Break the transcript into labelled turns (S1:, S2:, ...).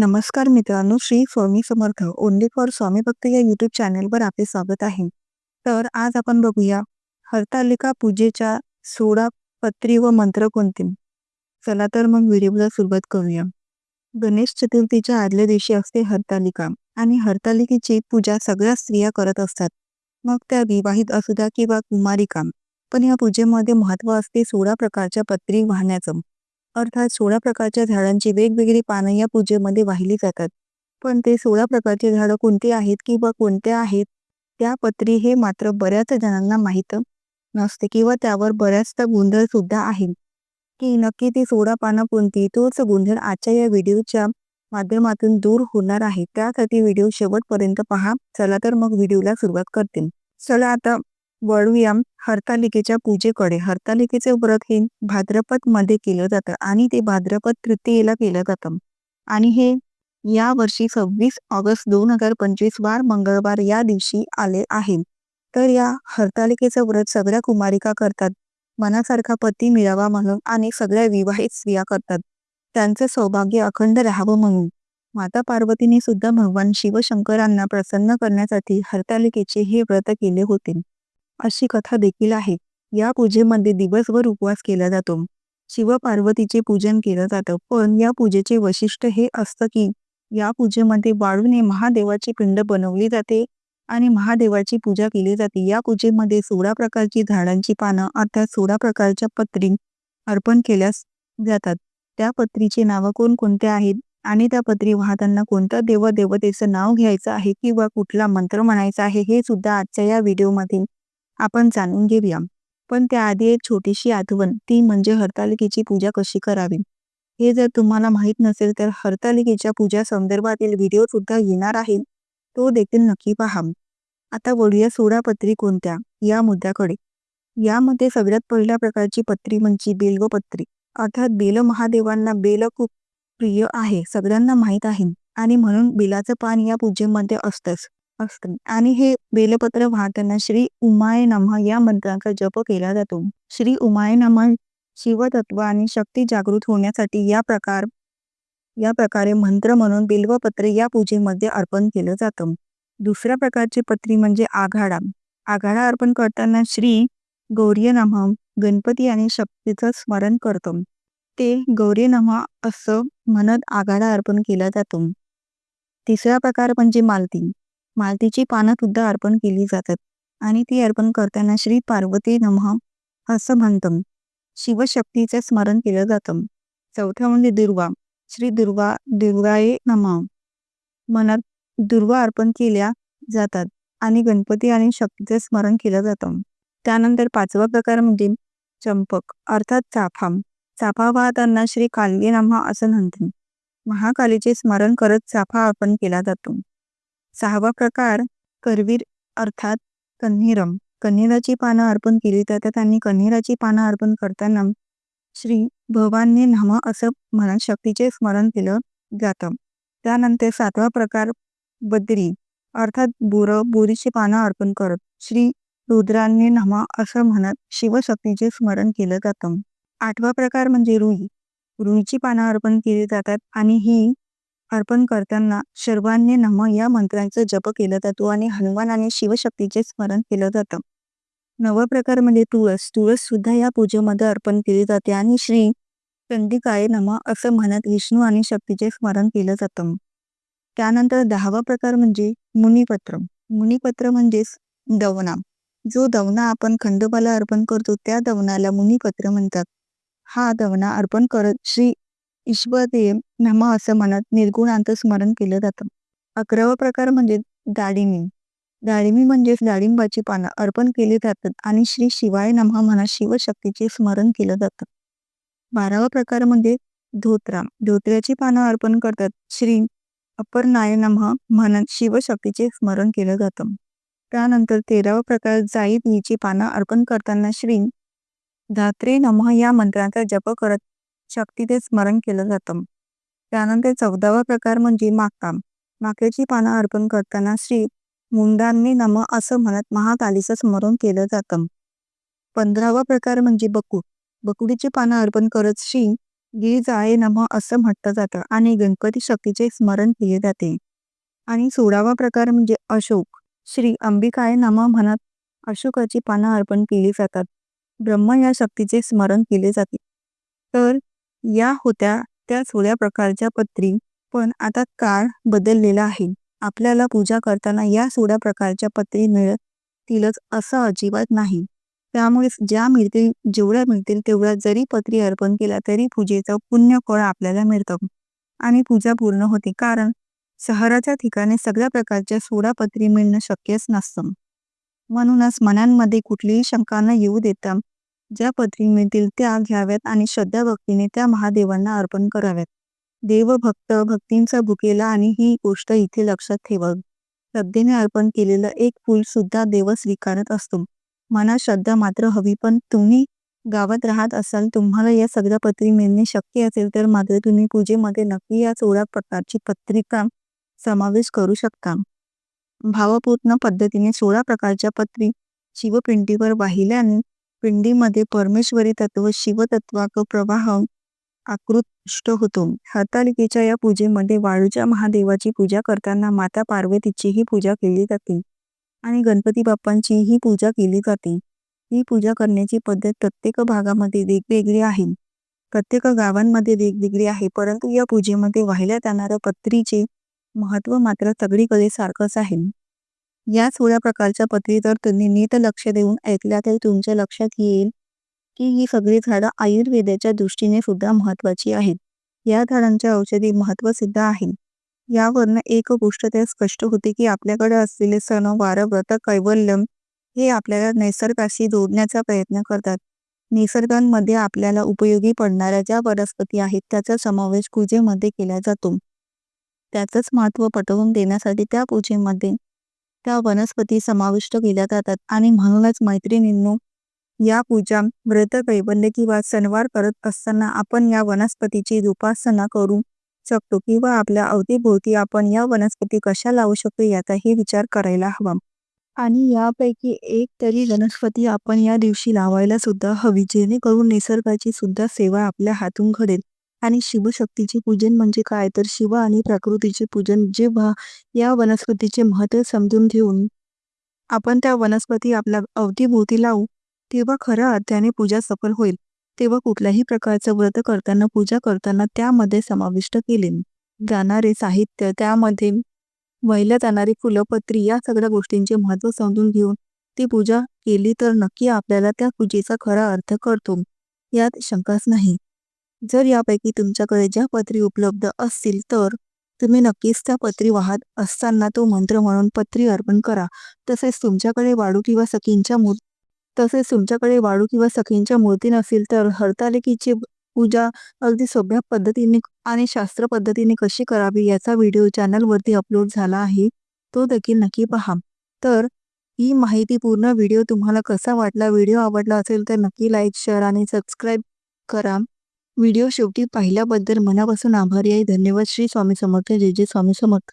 S1: नमस्कार मित्रांनो Shri Swami Samarth only for Swami भक्त या युट्यूब चॅनेलवर आपले स्वागत आहे. तर आज आपण बघूया हरतालिका पूजेच्या सोळा पत्री व मंत्र कोणते? चला तर मग व्हिडिओला सुरुवात करूया. गणेश चतुर्थीच्या आदल्या दिवशी असते हरतालिका आणि हरतालिकेची पूजा सगळ्या स्त्रिया करत असतात. मग त्या विवाहित असू द्या किंवा कुमारिका. पण या पूजेमध्ये महत्त्व असते सोळा प्रकारच्या पत्री वाहण्याचं. अर्थात सोळा प्रकारच्या झाडांची वेगवेगळी पानं या पूजेमध्ये वाहिली जातात. पण ते सोळा प्रकारचे झाडं कोणती आहेत किंवा कोणत्या आहेत त्या पत्री हे मात्र बऱ्याच जणांना माहीत नसते किंवा त्यावर बऱ्याचदा गोंधळ सुद्धा आहे. की नक्की ती सोळा पानं कोणती? तोच गोंधळ आजच्या या व्हिडिओच्या माध्यमातून दूर होणार आहे. त्यासाठी व्हिडिओ शेवटपर्यंत पहा. चला तर मग व्हिडिओला सुरुवात करते. चला आता वळूया हरतालिकेच्या पूजेकडे हरतालिकेचे व्रत हे भाद्रपदमध्ये केलं जातं आणि ते भाद्रपद तृतीयेला केलं जातं. आणि हे या वर्षी सव्वीस ऑगस्ट दोन हजार पंचवीस वार मंगळवार या दिवशी आले आहे. तर या हरतालिकेचं व्रत सगळ्या कुमारिका करतात. मनासारखा पती मिळावा म्हणून आणि सगळ्या विवाहित स्त्रिया करतात. त्यांचं सौभाग्य अखंड राहावं म्हणून. माता पार्वतीने सुद्धा भगवान शिवशंकरांना प्रसन्न करण्यासाठी हरतालिकेचे हे व्रत केले होते. अशी कथा देखील आहे. या पूजेमध्ये दिवसभर उपवास केला जातो. शिवपार्वतीचे पूजन केलं जातं. पण या पूजेचे वैशिष्ट्य हे असतं की या पूजेमध्ये वाळूने महादेवाची पिंड बनवली जाते आणि महादेवाची पूजा केली जाते. या पूजेमध्ये सोळा प्रकारची झाडांची पानं अर्थात सोळा प्रकारच्या पत्री अर्पण केल्यास जातात. त्या पत्रीचे नावं कोणकोणते आहेत आणि त्या पत्री वाहताना कोणत्या देवदेवतेचं नाव घ्यायचं आहे किंवा कुठला मंत्र म्हणायचा आहे हे सुद्धा आजच्या या व्हिडिओमध्ये आपण जाणून घेऊया. पण त्याआधी एक छोटीशी आठवण ती म्हणजे हरतालिकेची पूजा कशी करावी? हे जर तुम्हाला माहीत नसेल तर हरतालिकेच्या पूजा संदर्भातील व्हिडिओ सुद्धा येणार आहे तो देखील नक्की पहा. आता वळूया सोळा पत्री कोणत्या? या मुद्द्याकडे. यामध्ये सगळ्यात पहिल्या प्रकारची पत्री म्हणजे बेलवपत्री अर्थात बेल महादेवांना बेल खूप प्रिय आहे सगळ्यांना माहीत आहे. आणि म्हणून बेलाचं पान या पूजेमध्ये असतंच. असतं. आणि हे बेलपत्र वाहताना श्री उमाय नमः या मंत्राचा जप केला जातो. श्री उमाय नम शिवतत्व आणि शक्ती जागृत होण्यासाठी या प्रकार या प्रकारे मंत्र म्हणून बिल्वपत्र या पूजेमध्ये अर्पण केलं जातं. दुसऱ्या प्रकारची पत्री म्हणजे आघाडा. आघाडा अर्पण करताना श्री गौरी नम गणपती आणि शक्तीचं स्मरण करतो. ते गौरी नम असं म्हणत आघाडा अर्पण केला जातो. तिसरा प्रकार म्हणजे मालती. मालतीची पानं सुद्धा अर्पण केली जातात. आणि ती अर्पण करताना श्री पार्वती नमः असं म्हणतं. शिवशक्तीचे स्मरण केलं जातं. चौथ्या म्हणजे दुर्वा श्री दुर्वा दुर्गाये नमः. मनात दुर्वा अर्पण केल्या जातात आणि गणपती आणि शक्तीचे स्मरण केलं जातं. त्यानंतर पाचवा प्रकार म्हणजे चंपक अर्थात चाफा. चाफा वाहताना श्री काल्ये नमः असं म्हणते महाकालीचे स्मरण करत चाफा अर्पण केला जातो. सहावा प्रकार करवीर अर्थात कन्हेरम. कन्हेराची पानं अर्पण केली जातात आणि कन्हेराची पानं अर्पण करताना श्री भवानी नम असं म्हणत शक्तीचे स्मरण केलं जातं. त्यानंतर सातवा प्रकार बद्री अर्थात बोर बोरीची पानं अर्पण करत श्री रुद्रांनी नम असं म्हणत शिवशक्तीचे स्मरण केलं जातं. आठवा प्रकार म्हणजे रुई. रुईची पानं अर्पण केली जातात आणि ही अर्पण करताना सर्वांनी नम या मंत्रांचा जप केला जातो आणि हनुमान आणि शिवशक्तीचे स्मरण केलं जातं. नव प्रकार म्हणजे तुळस. तुळस सुद्धा या पूजेमध्ये अर्पण केली जाते आणि श्री चंदिकाय नम असं म्हणत विष्णू आणि शक्तीचे स्मरण केलं जातं. त्यानंतर दहावा प्रकार म्हणजे मुनिपत्र. मुनिपत्र म्हणजेच दवना. जो दवना आपण खंडोबाला अर्पण करतो त्या दवनाला मुनिपत्र म्हणतात. हा दवना अर्पण करत श्री ईश्वरदेव नम असं म्हणत निर्गुणांत स्मरण केलं जातं. अकरावा प्रकार म्हणजे दाडिमी. डाळिंबी म्हणजेच डाळिंबाची पानं अर्पण केली जातात आणि श्री शिवाय नमः म्हणा शिवशक्तीचे स्मरण केलं जातं. बारावा प्रकार म्हणजे धोत्रा. धोत्र्याची पानं अर्पण करतात श्री अपर्नाय नम म्हणत शिवशक्तीचे स्मरण केलं जातं. त्यानंतर तेरावा प्रकार जाई हिची पानं अर्पण करताना श्री धात्रे नमः या मंत्राचा जप करत शक्तीचे स्मरण केलं जातं. त्यानंतर चौदावा प्रकार म्हणजे माकाम. माकेची पानं अर्पण करताना श्री मुंडांनी नम असं म्हणत महाकालीचं स्मरण केलं जातं. पंधरावा प्रकार म्हणजे बकुड बकुडीची पानं अर्पण करत श्री गी जाळे नम असं म्हटलं जातं आणि गणपती शक्तीचे स्मरण केले जाते. आणि सोळावा प्रकार म्हणजे अशोक. श्री अंबिकाय नम म्हणत अशोकाची पानं अर्पण केली जातात. ब्रह्म या शक्तीचे स्मरण केले जाते. तर या होत्या त्या सोळा प्रकारच्या पत्री पण आता काळ बदललेला आहे. आपल्याला पूजा करताना या सोळा प्रकारच्या पत्री मिळतीलच असं अजिबात नाही. त्यामुळे ज्या मिळतील जेवढ्या मिळतील तेवढ्या जरी पत्री अर्पण केला तरी पूजेचं पुण्य फळ आपल्याला मिळतं. आणि पूजा पूर्ण होते कारण शहराच्या ठिकाणी सगळ्या प्रकारच्या सोळा पत्री मिळणं शक्यच नसतं. म्हणूनच मनांमध्ये कुठलीही शंका न येऊ देता ज्या पत्री मिळतील त्या घ्याव्यात आणि श्रद्धा भक्तीने त्या महादेवांना अर्पण कराव्यात. देवभक्त भक्तींचा भुकेला आणि ही गोष्ट इथे लक्षात ठेवा. श्रद्धेने अर्पण केलेलं एक फूल सुद्धा देव स्वीकारत असतो. मनात श्रद्धा मात्र हवी पण तुम्ही गावात राहत असाल तुम्हाला या सगळ्या पत्री मिळणे शक्य असेल तर मात्र तुम्ही पूजेमध्ये नक्की या सोळा प्रकारची पत्रिका समावेश करू शकता. भावपूर्ण पद्धतीने सोळा प्रकारच्या पत्री शिवपिंडीवर वाहिल्याने पिंडीमध्ये परमेश्वरी तत्व शिवतत्वाक प्रवाह आकृष्ट होतो. हरतालिकेच्या या पूजेमध्ये वाळूच्या महादेवाची पूजा करताना माता पार्वतीचीही पूजा केली जाते आणि गणपती बाप्पांची ही पूजा केली जाते. ही पूजा करण्याची पद्धत प्रत्येक भागामध्ये वेगवेगळी आहे. प्रत्येक गावांमध्ये वेगवेगळी आहे परंतु या पूजेमध्ये वाहिल्या जाणाऱ्या पत्रीचे महत्त्व मात्र सगळीकडे सारखंच आहे. या सोळा प्रकारच्या पत्री जर तुम्ही नीट लक्ष देऊन ऐकल्या तर तुमच्या लक्षात येईल की ही सगळी झाडं आयुर्वेदाच्या दृष्टीने सुद्धा महत्वाची आहेत. या झाडांच्या औषधी महत्त्व सुद्धा आहे. यावरनं एक गोष्ट त्या स्पष्ट होते की आपल्याकडे असलेले सण वार व्रत कैवल्यम हे आपल्याला नैसर्गाशी जोडण्याचा प्रयत्न करतात. निसर्गांमध्ये आपल्याला उपयोगी पडणाऱ्या ज्या वनस्पती आहेत त्याचा समावेश पूजेमध्ये केला जातो. त्याचंच महत्त्व पटवून देण्यासाठी त्या पूजेमध्ये त्या वनस्पती समाविष्ट केल्या जातात आणि म्हणूनच मैत्रिणींनो या पूजा व्रत कैबल्य किंवा सणवार करत असताना आपण या वनस्पतीची उपासना करू शकतो किंवा आपल्या अवतीभोवती आपण या वनस्पती कशा लावू शकतो याचाही विचार करायला हवा. आणि यापैकी एक तरी वनस्पती आपण या दिवशी लावायला सुद्धा हवी जेणेकरून निसर्गाची सुद्धा सेवा आपल्या हातून घडेल. आणि शिवशक्तीचे पूजन म्हणजे काय? तर शिव आणि प्रकृतीचे पूजन जेव्हा या वनस्पतीचे महत्त्व समजून घेऊन आपण त्या वनस्पती आपल्या अवतीभोवती लावू तेव्हा खऱ्या अर्थाने पूजा सफल होईल. तेव्हा कुठल्याही प्रकारचं व्रत करताना पूजा करताना त्यामध्ये समाविष्ट केले. जाणारे साहित्य त्यामध्ये वहिल्या जाणारी फुलपत्री या सगळ्या गोष्टींचे महत्त्व समजून घेऊन ती पूजा केली तर नक्की आपल्याला त्या पूजेचा खरा अर्थ करतो यात शंकाच नाही. जर यापैकी तुमच्याकडे ज्या पत्री उपलब्ध असतील तर तुम्ही नक्कीच त्या पत्री वाहत असताना तो मंत्र म्हणून पत्री अर्पण करा. तसेच तुमच्याकडे वाळू किंवा सखींच्या मूर् तसेच तुमच्याकडे वाळू किंवा सखींच्या मूर्ती नसेल तर हरतालिकेची पूजा अगदी सोप्या पद्धतीने आणि शास्त्र पद्धतीने कशी करावी याचा व्हिडिओ चॅनलवरती अपलोड झाला आहे तो देखील नक्की पहा. तर ही माहिती पूर्ण व्हिडिओ तुम्हाला कसा वाटला व्हिडिओ आवडला असेल तर नक्की लाईक शेअर आणि सबस्क्राईब करा. व्हिडिओ शेवटी पाहिल्याबद्दल मनापासून आभारी आहे. धन्यवाद. श्री स्वामी समर्थ. जय जय स्वामी समर्थ.